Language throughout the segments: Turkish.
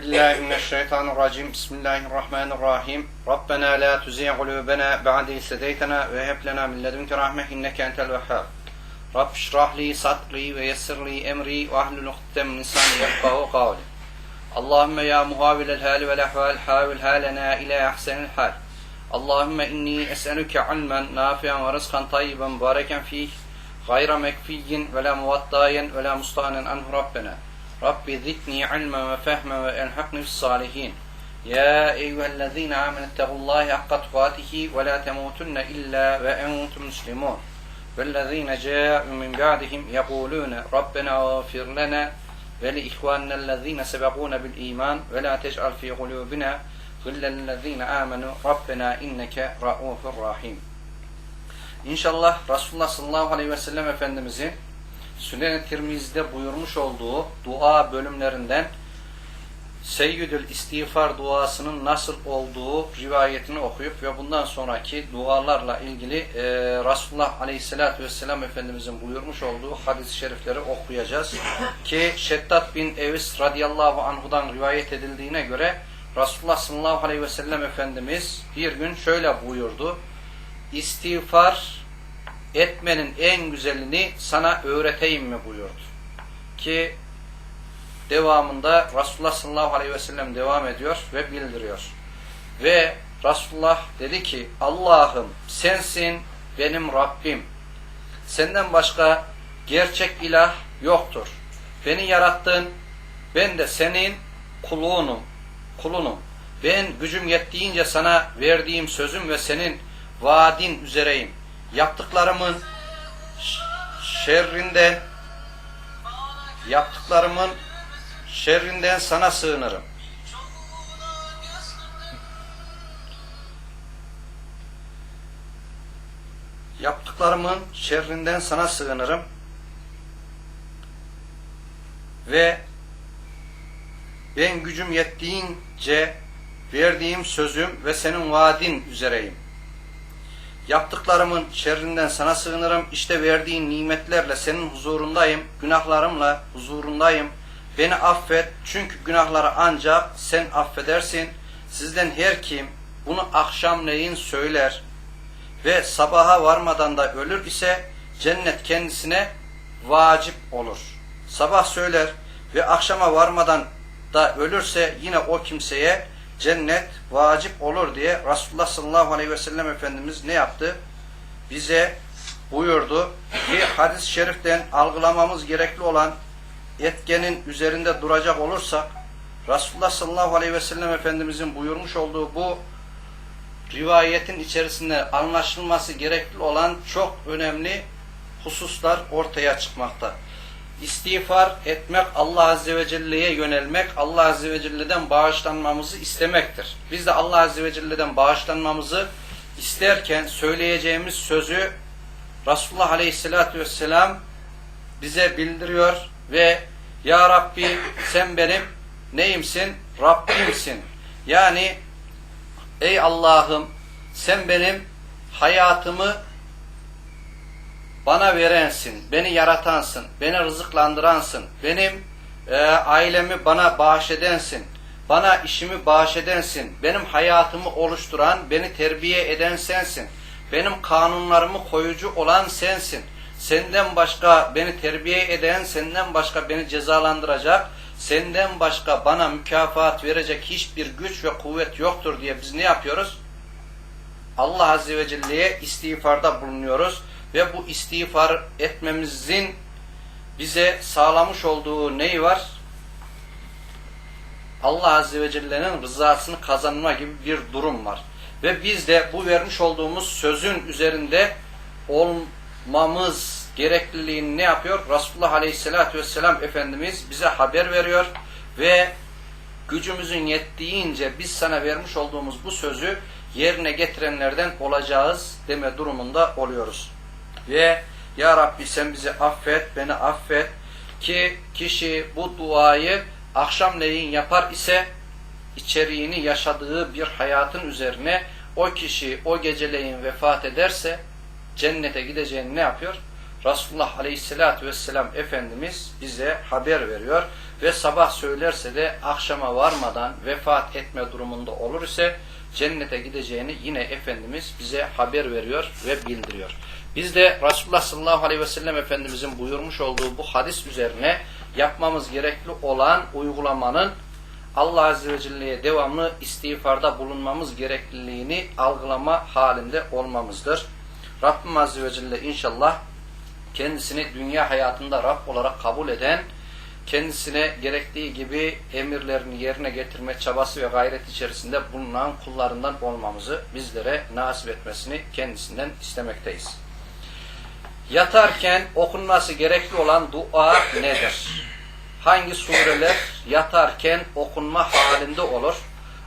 بالله من الشيطان الرجيم. بسم الله الرحمن الرحيم. ربنا لا تزيغ قلوبنا بعد إذ هديتنا وهب لنا من لدنك رحمة إنك أنت الوهاب. رب اشرح لي صدري ويسر لي أمري واحلل عقدة من لساني يفقهوا قولي. اللهم يا مهاول الهال والأحوال حاول حالنا إلى أحسن الحال. اللهم إني أسألك علما نافعا ورزقا طيبا مباركا فيه غير مكفي ولا موطايا ولا مستغنى عنه ربنا. رب زدني علما وفهما والحقني بالصالحين. يا أيها الذين آمنوا اتقوا الله حق تقاته ولا تموتن إلا وأنتم مسلمون. والذين جاءوا من بعدهم يقولون ربنا اغفر لنا ولإخواننا الذين سبقونا بالإيمان ولا تجعل في قلوبنا غلا للذين آمنوا. ربنا إنك رؤوف رحيم. İnşallah Resulullah sallallahu aleyhi ve sellem Efendimizin Sünen-i Tirmizi'de buyurmuş olduğu dua bölümlerinden Seyyidül İstiğfar duasının nasıl olduğu rivayetini okuyup ve bundan sonraki dualarla ilgili e, Resulullah Aleyhisselatü Vesselam Efendimizin buyurmuş olduğu hadis-i şerifleri okuyacağız. Ki Şeddat bin Evis radıyallahu anhudan rivayet edildiğine göre Resulullah sallallahu aleyhi ve sellem Efendimiz bir gün şöyle buyurdu. İstiğfar etmenin en güzelini sana öğreteyim mi buyurdu. Ki devamında Resulullah sallallahu aleyhi ve sellem devam ediyor ve bildiriyor. Ve Resulullah dedi ki Allah'ım sensin benim Rabbim. Senden başka gerçek ilah yoktur. Beni yarattın, ben de senin kulunum, kulunum. Ben gücüm yettiğince sana verdiğim sözüm ve senin vaadin üzereyim. Yaptıklarımın şerrinden yaptıklarımın şerrinden sana sığınırım. Yaptıklarımın şerrinden sana sığınırım. Ve ben gücüm yettiğince verdiğim sözüm ve senin vaadin üzereyim. Yaptıklarımın şerrinden sana sığınırım. İşte verdiğin nimetlerle senin huzurundayım. Günahlarımla huzurundayım. Beni affet. Çünkü günahları ancak sen affedersin. Sizden her kim bunu akşamleyin söyler ve sabaha varmadan da ölür ise cennet kendisine vacip olur. Sabah söyler ve akşama varmadan da ölürse yine o kimseye cennet vacip olur diye Resulullah sallallahu aleyhi ve sellem Efendimiz ne yaptı? Bize buyurdu ki hadis-i şeriften algılamamız gerekli olan etkenin üzerinde duracak olursak Resulullah sallallahu aleyhi ve sellem Efendimizin buyurmuş olduğu bu rivayetin içerisinde anlaşılması gerekli olan çok önemli hususlar ortaya çıkmakta. İstiğfar etmek, Allah Azze ve Celle'ye yönelmek, Allah Azze ve Celle'den bağışlanmamızı istemektir. Biz de Allah Azze ve Celle'den bağışlanmamızı isterken söyleyeceğimiz sözü Resulullah Aleyhisselatü Vesselam bize bildiriyor ve Ya Rabbi sen benim neyimsin? Rabbimsin. Yani ey Allah'ım sen benim hayatımı bana verensin, beni yaratansın, beni rızıklandıransın, benim e, ailemi bana bağışedensin, bana işimi bağışedensin, benim hayatımı oluşturan, beni terbiye eden sensin, benim kanunlarımı koyucu olan sensin, senden başka beni terbiye eden, senden başka beni cezalandıracak, senden başka bana mükafat verecek hiçbir güç ve kuvvet yoktur diye biz ne yapıyoruz? Allah Azze ve Celle'ye istiğfarda bulunuyoruz ve bu istiğfar etmemizin bize sağlamış olduğu neyi var? Allah Azze ve Celle'nin rızasını kazanma gibi bir durum var. Ve biz de bu vermiş olduğumuz sözün üzerinde olmamız gerekliliğini ne yapıyor? Resulullah Aleyhisselatü Vesselam Efendimiz bize haber veriyor ve gücümüzün yettiğince biz sana vermiş olduğumuz bu sözü yerine getirenlerden olacağız deme durumunda oluyoruz. Ve Ya Rabbi sen bizi affet, beni affet ki kişi bu duayı akşamleyin yapar ise içeriğini yaşadığı bir hayatın üzerine o kişi o geceleyin vefat ederse cennete gideceğini ne yapıyor? Resulullah Aleyhisselatü Vesselam Efendimiz bize haber veriyor ve sabah söylerse de akşama varmadan vefat etme durumunda olur ise cennete gideceğini yine Efendimiz bize haber veriyor ve bildiriyor. Biz de Resulullah sallallahu aleyhi ve sellem Efendimizin buyurmuş olduğu bu hadis üzerine yapmamız gerekli olan uygulamanın Allah Azze ve Celle'ye devamlı istiğfarda bulunmamız gerekliliğini algılama halinde olmamızdır. Rabbim Azze ve Celle inşallah kendisini dünya hayatında Rab olarak kabul eden, kendisine gerektiği gibi emirlerini yerine getirme çabası ve gayret içerisinde bulunan kullarından olmamızı bizlere nasip etmesini kendisinden istemekteyiz. Yatarken okunması gerekli olan dua nedir? Hangi sureler yatarken okunma halinde olur?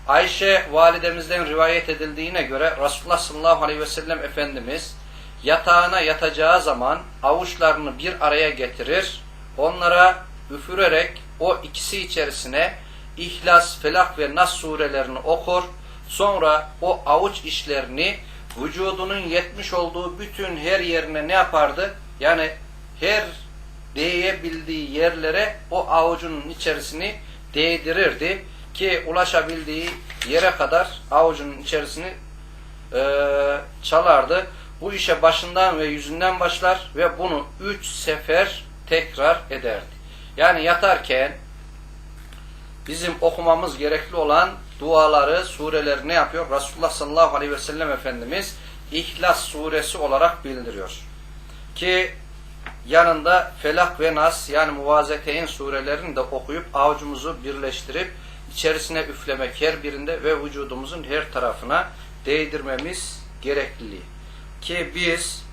Ayşe validemizden rivayet edildiğine göre Resulullah sallallahu aleyhi ve sellem Efendimiz yatağına yatacağı zaman avuçlarını bir araya getirir, onlara üfürerek o ikisi içerisine İhlas, Felak ve Nas surelerini okur, sonra o avuç işlerini vücudunun yetmiş olduğu bütün her yerine ne yapardı? Yani her değebildiği yerlere o avucunun içerisini değdirirdi ki ulaşabildiği yere kadar avucunun içerisini e, çalardı. Bu işe başından ve yüzünden başlar ve bunu üç sefer tekrar ederdi. Yani yatarken bizim okumamız gerekli olan duaları, sureleri ne yapıyor? Resulullah sallallahu aleyhi ve sellem Efendimiz İhlas suresi olarak bildiriyor. Ki yanında Felak ve Nas yani Muvazeteyn surelerini de okuyup avucumuzu birleştirip içerisine üflemek her birinde ve vücudumuzun her tarafına değdirmemiz gerekliliği. Ki biz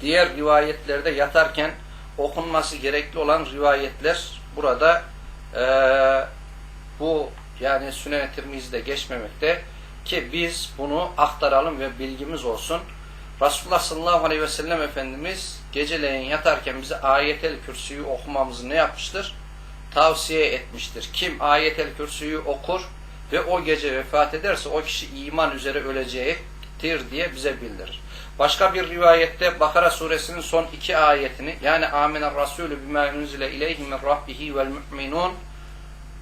diğer rivayetlerde yatarken okunması gerekli olan rivayetler burada e, bu yani Sünnet-i Tirmizi'de geçmemekte ki biz bunu aktaralım ve bilgimiz olsun. Resulullah sallallahu aleyhi ve sellem Efendimiz geceleyin yatarken bize ayetel kürsüyü okumamızı ne yapmıştır? Tavsiye etmiştir. Kim ayetel kürsüyü okur ve o gece vefat ederse o kişi iman üzere öleceğidir diye bize bildirir. Başka bir rivayette Bakara suresinin son iki ayetini yani Amener Resulü bima unzile ileyhi min rabbihi vel mu'minun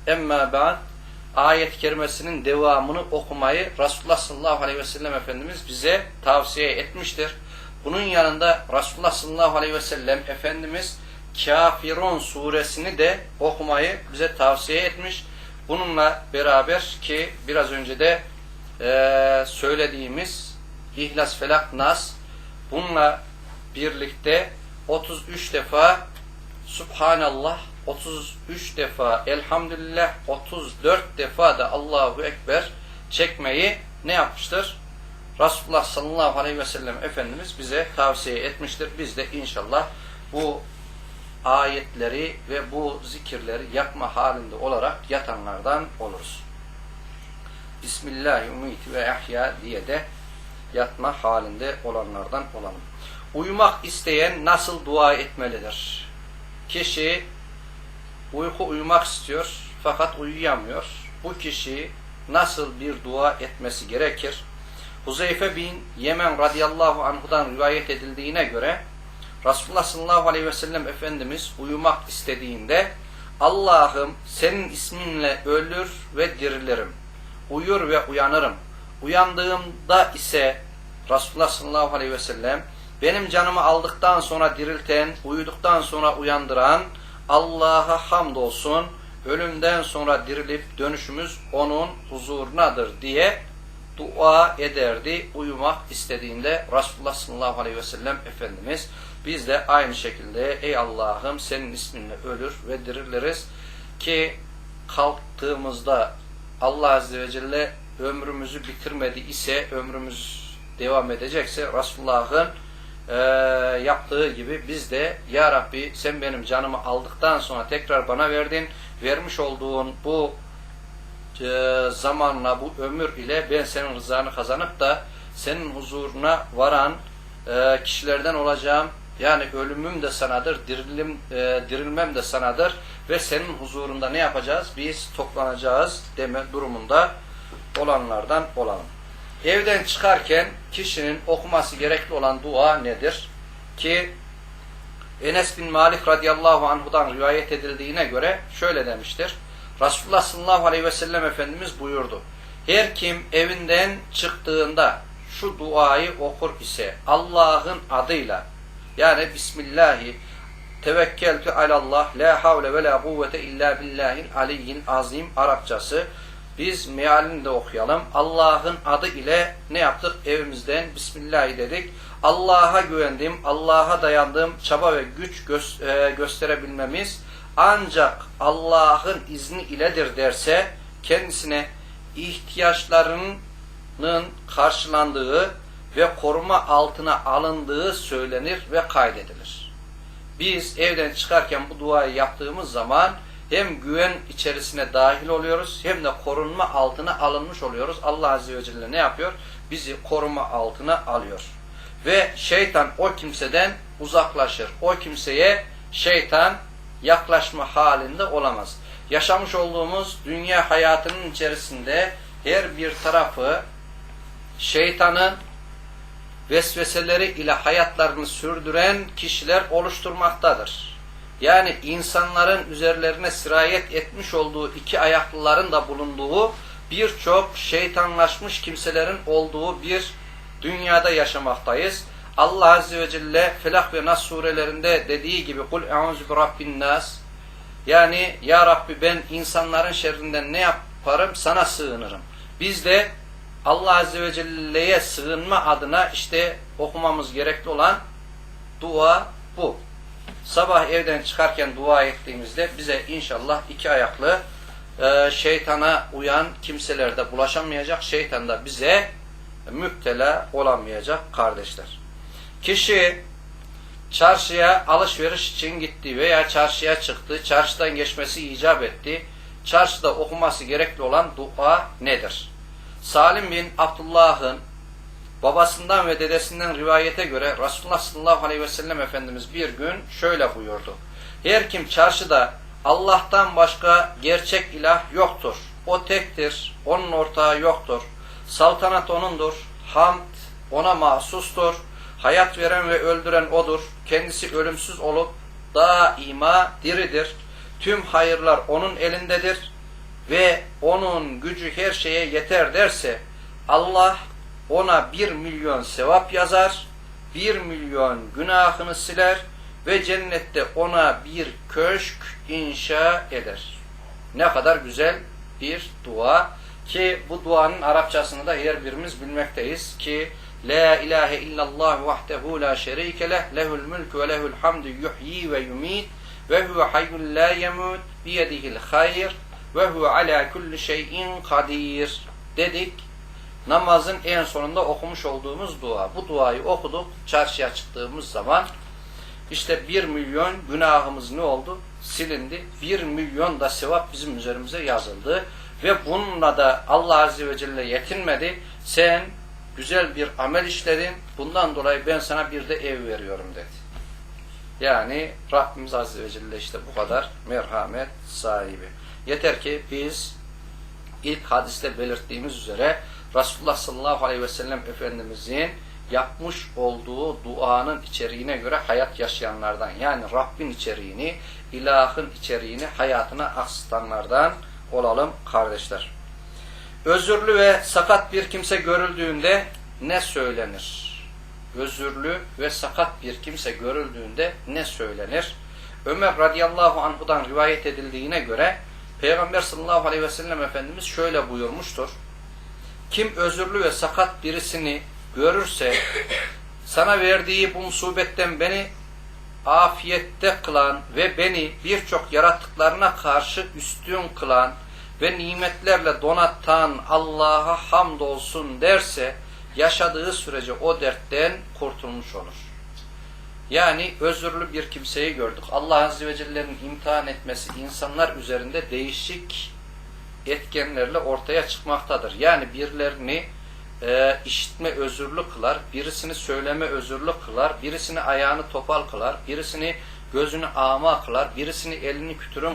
emma ba'd ayet-i kerimesinin devamını okumayı Resulullah sallallahu aleyhi ve sellem Efendimiz bize tavsiye etmiştir. Bunun yanında Resulullah sallallahu aleyhi ve sellem Efendimiz Kafirun suresini de okumayı bize tavsiye etmiş. Bununla beraber ki biraz önce de e, söylediğimiz İhlas, Felak, Nas bununla birlikte 33 defa Subhanallah 33 defa Elhamdülillah 34 defa da Allahu Ekber çekmeyi ne yapmıştır? Resulullah sallallahu aleyhi ve sellem Efendimiz bize tavsiye etmiştir. Biz de inşallah bu ayetleri ve bu zikirleri yapma halinde olarak yatanlardan oluruz. Bismillahirrahmanirrahim ve ahya diye de yatma halinde olanlardan olalım. Uyumak isteyen nasıl dua etmelidir? Kişi uyku uyumak istiyor fakat uyuyamıyor. Bu kişi nasıl bir dua etmesi gerekir? Huzeyfe bin Yemen radıyallahu anhudan rivayet edildiğine göre Resulullah sallallahu aleyhi ve sellem Efendimiz uyumak istediğinde Allah'ım senin isminle ölür ve dirilirim. Uyur ve uyanırım. Uyandığımda ise Resulullah sallallahu aleyhi ve sellem benim canımı aldıktan sonra dirilten, uyuduktan sonra uyandıran Allah'a hamdolsun ölümden sonra dirilip dönüşümüz onun huzurunadır diye dua ederdi uyumak istediğinde Resulullah sallallahu aleyhi ve sellem Efendimiz biz de aynı şekilde ey Allah'ım senin isminle ölür ve diriliriz ki kalktığımızda Allah azze ve celle ömrümüzü bitirmedi ise ömrümüz devam edecekse Resulullah'ın e, yaptığı gibi biz de Ya Rabbi sen benim canımı aldıktan sonra tekrar bana verdin. Vermiş olduğun bu e, zamanla, bu ömür ile ben senin rızanı kazanıp da senin huzuruna varan e, kişilerden olacağım. Yani ölümüm de sanadır, dirilim, e, dirilmem de sanadır ve senin huzurunda ne yapacağız? Biz toplanacağız deme durumunda olanlardan olalım. Evden çıkarken kişinin okuması gerekli olan dua nedir? Ki Enes bin Malik radıyallahu anhudan rivayet edildiğine göre şöyle demiştir. Resulullah sallallahu aleyhi ve sellem Efendimiz buyurdu. Her kim evinden çıktığında şu duayı okur ise Allah'ın adıyla yani Bismillahi tevekkeltü alallah la havle ve la kuvvete illa billahil aliyyil azim Arapçası biz mealini de okuyalım. Allah'ın adı ile ne yaptık? Evimizden Bismillah dedik. Allah'a güvendim, Allah'a dayandım, çaba ve güç gö e, gösterebilmemiz ancak Allah'ın izni iledir derse kendisine ihtiyaçlarının karşılandığı ve koruma altına alındığı söylenir ve kaydedilir. Biz evden çıkarken bu duayı yaptığımız zaman hem güven içerisine dahil oluyoruz hem de korunma altına alınmış oluyoruz. Allah Azze ve Celle ne yapıyor? Bizi koruma altına alıyor. Ve şeytan o kimseden uzaklaşır. O kimseye şeytan yaklaşma halinde olamaz. Yaşamış olduğumuz dünya hayatının içerisinde her bir tarafı şeytanın vesveseleri ile hayatlarını sürdüren kişiler oluşturmaktadır. Yani insanların üzerlerine sirayet etmiş olduğu iki ayaklıların da bulunduğu birçok şeytanlaşmış kimselerin olduğu bir dünyada yaşamaktayız. Allah Azze ve Celle Felak ve Nas surelerinde dediği gibi kul eûzü bi rabbin nas yani ya Rabbi ben insanların şerrinden ne yaparım sana sığınırım. Biz de Allah Azze ve Celle'ye sığınma adına işte okumamız gerekli olan dua bu. Sabah evden çıkarken dua ettiğimizde bize inşallah iki ayaklı e, şeytana uyan kimselerde bulaşamayacak, şeytan da bize müptela olamayacak kardeşler. Kişi çarşıya alışveriş için gitti veya çarşıya çıktı, çarşıdan geçmesi icap etti. Çarşıda okuması gerekli olan dua nedir? Salim bin Abdullah'ın babasından ve dedesinden rivayete göre Resulullah sallallahu aleyhi ve sellem Efendimiz bir gün şöyle buyurdu. Her kim çarşıda Allah'tan başka gerçek ilah yoktur. O tektir, onun ortağı yoktur. Saltanat O'nundur, hamd O'na mahsustur. Hayat veren ve öldüren O'dur. Kendisi ölümsüz olup daima diridir. Tüm hayırlar O'nun elindedir ve O'nun gücü her şeye yeter derse Allah ona bir milyon sevap yazar, bir milyon günahını siler ve cennette ona bir köşk inşa eder. Ne kadar güzel bir dua ki bu duanın Arapçasını da her birimiz bilmekteyiz ki La ilahe illallah vahdehu la şerike leh lehul mulku ve lehul hamdu yuhyi ve yumit ve huve hayyun la yemut biyedihil hayr ve huve ala kulli şeyin kadir dedik. Namazın en sonunda okumuş olduğumuz dua. Bu duayı okuduk. Çarşıya çıktığımız zaman işte bir milyon günahımız ne oldu? Silindi. Bir milyon da sevap bizim üzerimize yazıldı. Ve bununla da Allah Azze ve Celle yetinmedi. Sen güzel bir amel işledin. Bundan dolayı ben sana bir de ev veriyorum dedi. Yani Rabbimiz Azze ve Celle işte bu kadar merhamet sahibi. Yeter ki biz ilk hadiste belirttiğimiz üzere Resulullah sallallahu aleyhi ve sellem Efendimizin yapmış olduğu duanın içeriğine göre hayat yaşayanlardan yani Rabbin içeriğini, ilahın içeriğini hayatına aksıtanlardan olalım kardeşler. Özürlü ve sakat bir kimse görüldüğünde ne söylenir? Özürlü ve sakat bir kimse görüldüğünde ne söylenir? Ömer radıyallahu anhudan rivayet edildiğine göre Peygamber sallallahu aleyhi ve sellem Efendimiz şöyle buyurmuştur. Kim özürlü ve sakat birisini görürse sana verdiği bu musibetten beni afiyette kılan ve beni birçok yarattıklarına karşı üstün kılan ve nimetlerle donatan Allah'a hamdolsun derse yaşadığı sürece o dertten kurtulmuş olur. Yani özürlü bir kimseyi gördük. Allah Azze ve Celle'nin imtihan etmesi insanlar üzerinde değişik etkenlerle ortaya çıkmaktadır. Yani birilerini e, işitme özürlü kılar, birisini söyleme özürlü kılar, birisini ayağını topal kılar, birisini gözünü ağma kılar, birisini elini kütürüm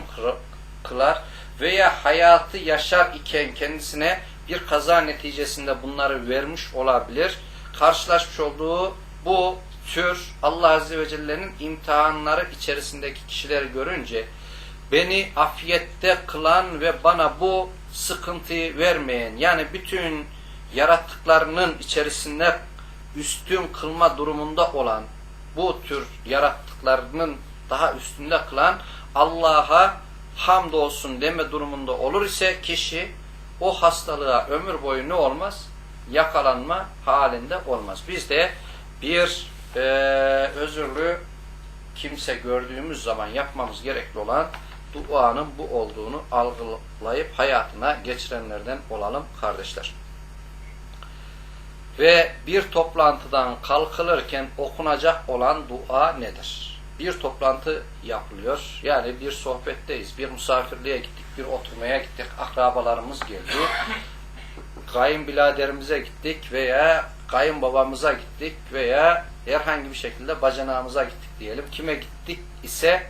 kılar veya hayatı yaşar iken kendisine bir kaza neticesinde bunları vermiş olabilir. Karşılaşmış olduğu bu tür Allah Azze ve Celle'nin imtihanları içerisindeki kişileri görünce beni afiyette kılan ve bana bu sıkıntıyı vermeyen yani bütün yarattıklarının içerisinde üstün kılma durumunda olan bu tür yarattıklarının daha üstünde kılan Allah'a hamdolsun deme durumunda olur ise kişi o hastalığa ömür boyu ne olmaz? Yakalanma halinde olmaz. Biz de bir e, özürlü kimse gördüğümüz zaman yapmamız gerekli olan duanın bu olduğunu algılayıp hayatına geçirenlerden olalım kardeşler. Ve bir toplantıdan kalkılırken okunacak olan dua nedir? Bir toplantı yapılıyor. Yani bir sohbetteyiz. Bir misafirliğe gittik, bir oturmaya gittik. Akrabalarımız geldi. Kayınbiraderimize gittik veya kayınbabamıza gittik veya herhangi bir şekilde bacanağımıza gittik diyelim. Kime gittik ise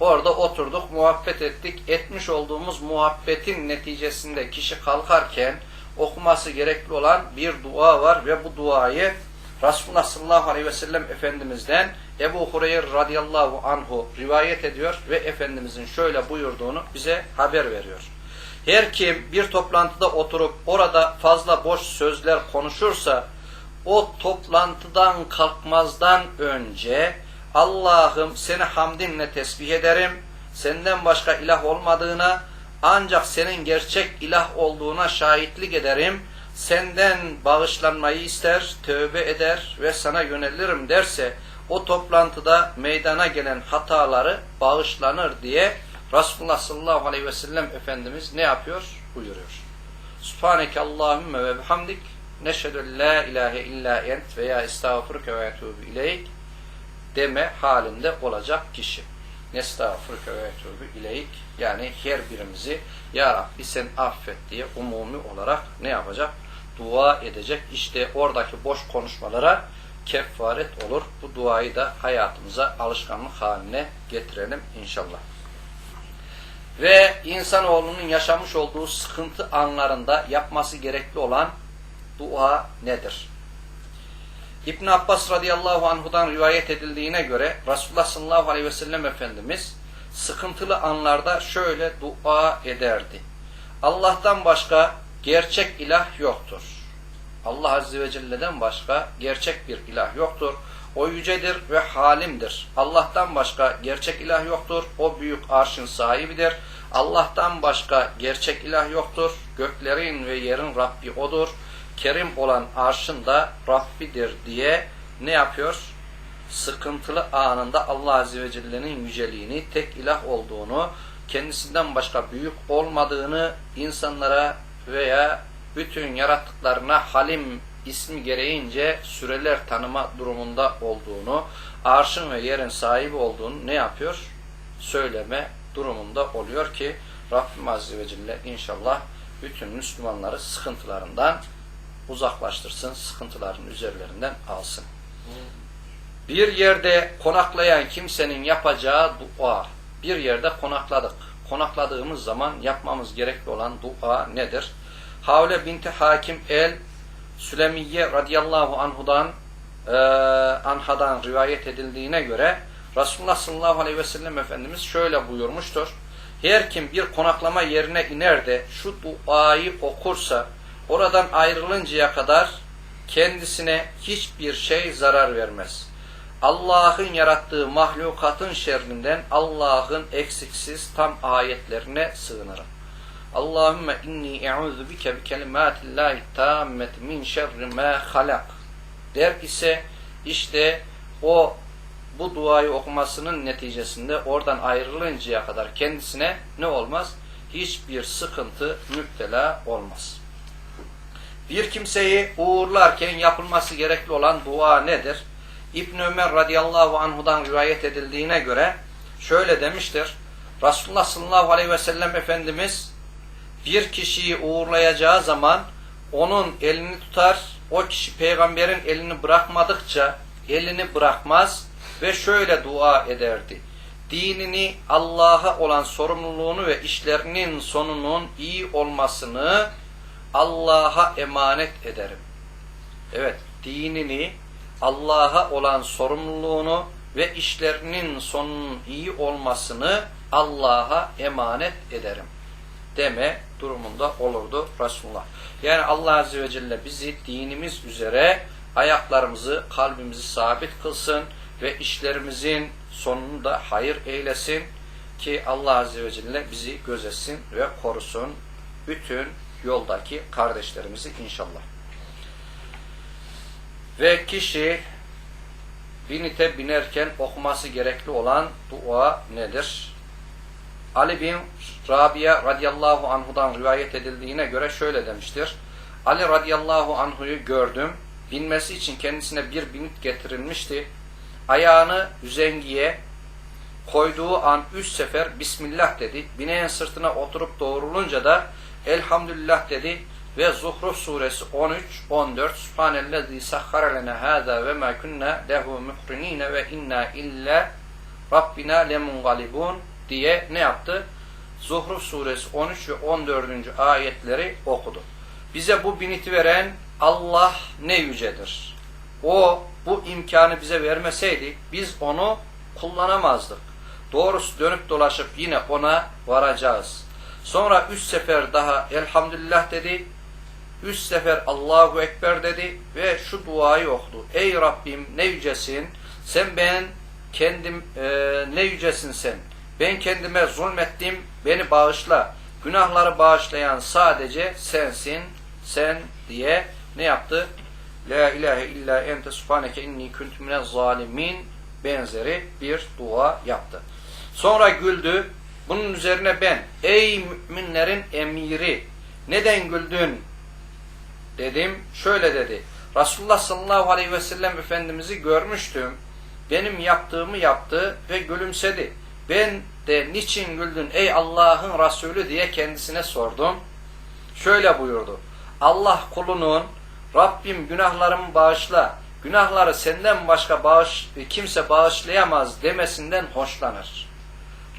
orada oturduk, muhabbet ettik. Etmiş olduğumuz muhabbetin neticesinde kişi kalkarken okuması gerekli olan bir dua var ve bu duayı Resulullah sallallahu aleyhi ve sellem Efendimiz'den Ebu Hureyre radıyallahu anhu rivayet ediyor ve Efendimizin şöyle buyurduğunu bize haber veriyor. Her kim bir toplantıda oturup orada fazla boş sözler konuşursa o toplantıdan kalkmazdan önce Allah'ım seni hamdinle tesbih ederim, senden başka ilah olmadığına ancak senin gerçek ilah olduğuna şahitlik ederim. Senden bağışlanmayı ister, tövbe eder ve sana yönelirim derse o toplantıda meydana gelen hataları bağışlanır diye Resulullah sallallahu aleyhi ve sellem Efendimiz ne yapıyor? Buyuruyor. Subhaneke Allahümme ve bihamdik neşhedü la ilahe illa ent veya estağfurke ve etubu ileyk deme halinde olacak kişi. Nestağfurke ve etubu ileyk yani her birimizi Ya Rabbi sen affet diye umumi olarak ne yapacak? Dua edecek. İşte oradaki boş konuşmalara kefaret olur. Bu duayı da hayatımıza alışkanlık haline getirelim inşallah. Ve insanoğlunun yaşamış olduğu sıkıntı anlarında yapması gerekli olan dua nedir? İbn Abbas radıyallahu anhudan rivayet edildiğine göre Resulullah sallallahu aleyhi ve sellem Efendimiz sıkıntılı anlarda şöyle dua ederdi. Allah'tan başka gerçek ilah yoktur. Allah Azze ve Celle'den başka gerçek bir ilah yoktur. O yücedir ve halimdir. Allah'tan başka gerçek ilah yoktur. O büyük arşın sahibidir. Allah'tan başka gerçek ilah yoktur. Göklerin ve yerin Rabbi O'dur. Kerim olan arşın da Rabbidir diye ne yapıyor? Sıkıntılı anında Allah Azze ve Celle'nin yüceliğini, tek ilah olduğunu, kendisinden başka büyük olmadığını insanlara veya bütün yarattıklarına Halim ismi gereğince süreler tanıma durumunda olduğunu, arşın ve yerin sahibi olduğunu ne yapıyor? Söyleme durumunda oluyor ki Rabbim Azze ve Celle inşallah bütün Müslümanları sıkıntılarından uzaklaştırsın, sıkıntıların üzerlerinden alsın. Bir yerde konaklayan kimsenin yapacağı dua, bir yerde konakladık. Konakladığımız zaman yapmamız gerekli olan dua nedir? Havle binti Hakim el Sülemiye radıyallahu anhudan e, anhadan rivayet edildiğine göre Resulullah sallallahu aleyhi ve sellem Efendimiz şöyle buyurmuştur. Her kim bir konaklama yerine iner de şu duayı okursa oradan ayrılıncaya kadar kendisine hiçbir şey zarar vermez. Allah'ın yarattığı mahlukatın şerrinden Allah'ın eksiksiz tam ayetlerine sığınırım. Allahümme inni e'udhu bike bi kelimatillahi tammeti min şerri ma halak. Der ise işte o bu duayı okumasının neticesinde oradan ayrılıncaya kadar kendisine ne olmaz? Hiçbir sıkıntı müptela olmaz. Bir kimseyi uğurlarken yapılması gerekli olan dua nedir? İbn Ömer radıyallahu anhudan rivayet edildiğine göre şöyle demiştir. Resulullah sallallahu aleyhi ve sellem Efendimiz bir kişiyi uğurlayacağı zaman onun elini tutar, o kişi peygamberin elini bırakmadıkça elini bırakmaz ve şöyle dua ederdi. Dinini, Allah'a olan sorumluluğunu ve işlerinin sonunun iyi olmasını Allah'a emanet ederim. Evet, dinini, Allah'a olan sorumluluğunu ve işlerinin sonunun iyi olmasını Allah'a emanet ederim deme durumunda olurdu Resulullah. Yani Allah Azze ve Celle bizi dinimiz üzere ayaklarımızı, kalbimizi sabit kılsın ve işlerimizin sonunu da hayır eylesin ki Allah Azze ve Celle bizi gözetsin ve korusun bütün yoldaki kardeşlerimizi inşallah. Ve kişi binite binerken okuması gerekli olan dua nedir? Ali bin Rabia radıyallahu anhudan rivayet edildiğine göre şöyle demiştir. Ali radıyallahu anhuyu gördüm. Binmesi için kendisine bir binit getirilmişti. Ayağını üzengiye koyduğu an üç sefer Bismillah dedi. Bineğin sırtına oturup doğrulunca da Elhamdülillah dedi ve Zuhruf suresi 13 14 Subhanellezî sahhara lena hâzâ ve mâ kunnâ lehu muhrinîne ve inna illa Rabbina lemungalibun diye ne yaptı? Zuhruf suresi 13 ve 14. ayetleri okudu. Bize bu biniti veren Allah ne yücedir. O bu imkanı bize vermeseydi biz onu kullanamazdık. Doğrusu dönüp dolaşıp yine ona varacağız. Sonra üç sefer daha elhamdülillah dedi. Üç sefer Allahu Ekber dedi ve şu duayı okudu. Ey Rabbim ne yücesin. Sen ben kendim e, ne yücesin sen. Ben kendime zulmettim. Beni bağışla. Günahları bağışlayan sadece sensin. Sen diye ne yaptı? La ilahe illa ente subhaneke inni kuntu minez zalimin benzeri bir dua yaptı. Sonra güldü. Bunun üzerine ben ey müminlerin emiri neden güldün dedim. Şöyle dedi. Resulullah sallallahu aleyhi ve sellem Efendimiz'i görmüştüm. Benim yaptığımı yaptı ve gülümsedi. Ben de niçin güldün ey Allah'ın Resulü diye kendisine sordum. Şöyle buyurdu. Allah kulunun Rabbim günahlarımı bağışla, günahları senden başka bağış, kimse bağışlayamaz demesinden hoşlanır.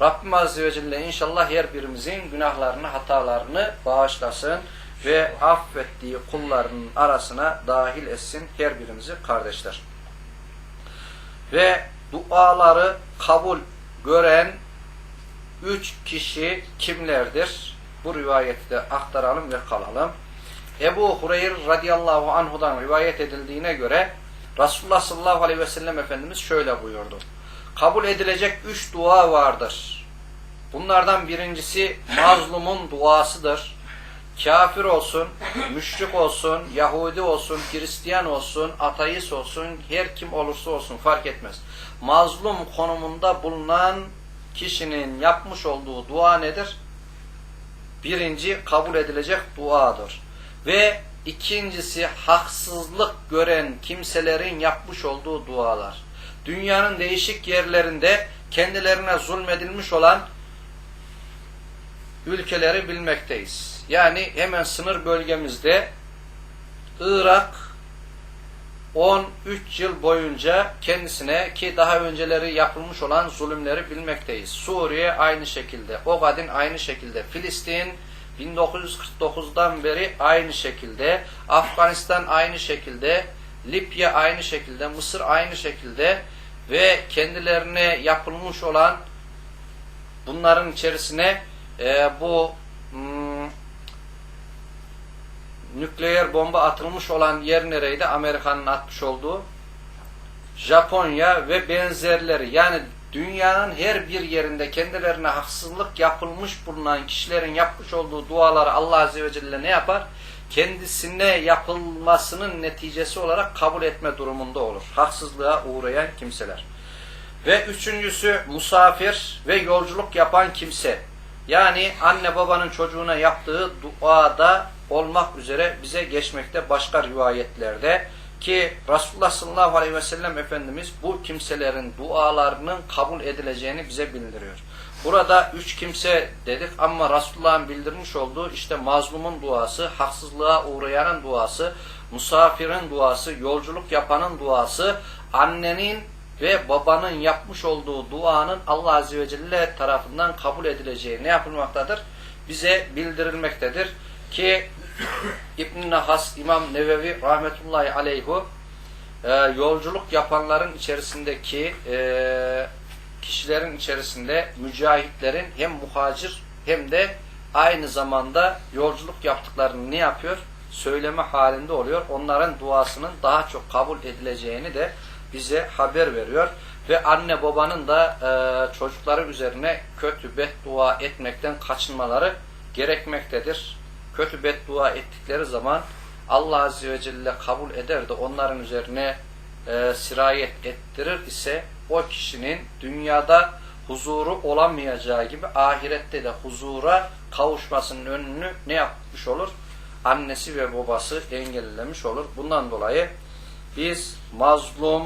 Rabbim Azze ve Celle inşallah her birimizin günahlarını, hatalarını bağışlasın ve affettiği kullarının arasına dahil etsin her birimizi kardeşler. Ve duaları kabul gören üç kişi kimlerdir? Bu rivayeti de aktaralım ve kalalım. Ebu Hureyre radıyallahu anhudan rivayet edildiğine göre Resulullah sallallahu aleyhi ve sellem Efendimiz şöyle buyurdu. Kabul edilecek üç dua vardır. Bunlardan birincisi mazlumun duasıdır. Kafir olsun, müşrik olsun, Yahudi olsun, Hristiyan olsun, ateist olsun, her kim olursa olsun fark etmez. Mazlum konumunda bulunan kişinin yapmış olduğu dua nedir? Birinci kabul edilecek duadır. Ve ikincisi haksızlık gören kimselerin yapmış olduğu dualar. Dünyanın değişik yerlerinde kendilerine zulmedilmiş olan ülkeleri bilmekteyiz. Yani hemen sınır bölgemizde Irak 13 yıl boyunca kendisine ki daha önceleri yapılmış olan zulümleri bilmekteyiz. Suriye aynı şekilde, Ogadin aynı şekilde, Filistin 1949'dan beri aynı şekilde, Afganistan aynı şekilde, Libya aynı şekilde, Mısır aynı şekilde ve kendilerine yapılmış olan bunların içerisine e, bu hmm, nükleer bomba atılmış olan yer nereydi? Amerika'nın atmış olduğu Japonya ve benzerleri yani dünyanın her bir yerinde kendilerine haksızlık yapılmış bulunan kişilerin yapmış olduğu duaları Allah Azze ve Celle ne yapar? Kendisine yapılmasının neticesi olarak kabul etme durumunda olur. Haksızlığa uğrayan kimseler. Ve üçüncüsü musafir ve yolculuk yapan kimse. Yani anne babanın çocuğuna yaptığı duada olmak üzere bize geçmekte başka rivayetlerde ki Resulullah sallallahu aleyhi ve sellem Efendimiz bu kimselerin dualarının kabul edileceğini bize bildiriyor. Burada üç kimse dedik ama Resulullah'ın bildirmiş olduğu işte mazlumun duası, haksızlığa uğrayanın duası, musafirin duası, yolculuk yapanın duası, annenin ve babanın yapmış olduğu duanın Allah Azze ve Celle tarafından kabul edileceği ne yapılmaktadır? Bize bildirilmektedir ki İbn-i Nahas, İmam Nevevi rahmetullahi aleyhu e, yolculuk yapanların içerisindeki e, kişilerin içerisinde mücahitlerin hem muhacir hem de aynı zamanda yolculuk yaptıklarını ne yapıyor? Söyleme halinde oluyor. Onların duasının daha çok kabul edileceğini de bize haber veriyor. Ve anne babanın da e, çocukları üzerine kötü beddua etmekten kaçınmaları gerekmektedir. Kötü beddua ettikleri zaman Allah Azze ve Celle kabul eder de onların üzerine e, sirayet ettirir ise o kişinin dünyada huzuru olamayacağı gibi ahirette de huzura kavuşmasının önünü ne yapmış olur? Annesi ve babası engellemiş olur. Bundan dolayı biz mazlum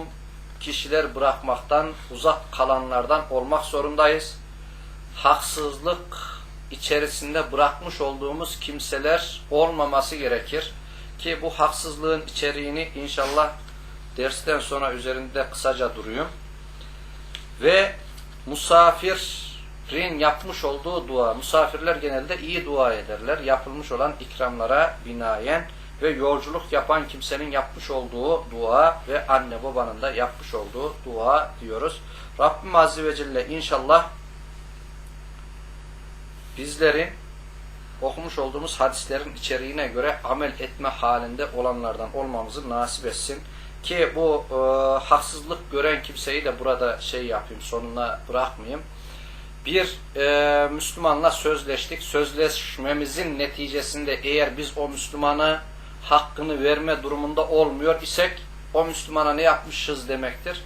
kişiler bırakmaktan uzak kalanlardan olmak zorundayız. Haksızlık içerisinde bırakmış olduğumuz kimseler olmaması gerekir. Ki bu haksızlığın içeriğini inşallah dersten sonra üzerinde kısaca duruyum. Ve musafirin yapmış olduğu dua, misafirler genelde iyi dua ederler. Yapılmış olan ikramlara binaen ve yolculuk yapan kimsenin yapmış olduğu dua ve anne babanın da yapmış olduğu dua diyoruz. Rabbim Azze ve Celle inşallah bizlerin okumuş olduğumuz hadislerin içeriğine göre amel etme halinde olanlardan olmamızı nasip etsin. Ki bu e, haksızlık gören kimseyi de burada şey yapayım, sonuna bırakmayayım. Bir e, Müslümanla sözleştik. Sözleşmemizin neticesinde eğer biz o Müslümanı hakkını verme durumunda olmuyor isek o Müslümana ne yapmışız demektir?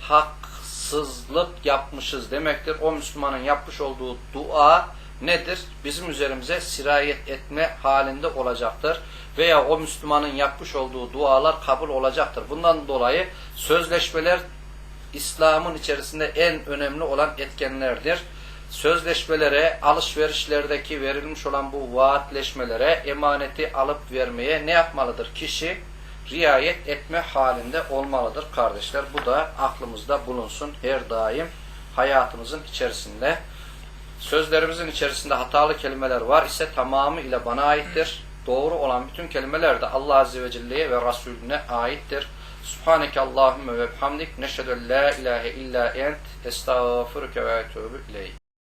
Haksızlık yapmışız demektir. O Müslümanın yapmış olduğu dua nedir? Bizim üzerimize sirayet etme halinde olacaktır. Veya o Müslümanın yapmış olduğu dualar kabul olacaktır. Bundan dolayı sözleşmeler İslam'ın içerisinde en önemli olan etkenlerdir. Sözleşmelere, alışverişlerdeki verilmiş olan bu vaatleşmelere, emaneti alıp vermeye ne yapmalıdır? Kişi riayet etme halinde olmalıdır kardeşler. Bu da aklımızda bulunsun her daim hayatımızın içerisinde. Sözlerimizin içerisinde hatalı kelimeler var ise tamamı ile bana aittir. Doğru olan bütün kelimeler de Allah Azze ve Celle'ye ve Resulüne aittir. Subhaneke Allahümme ve bihamdik. Neşhedü la ilahe illa ent. Estağfurüke ve etûbü ileyk.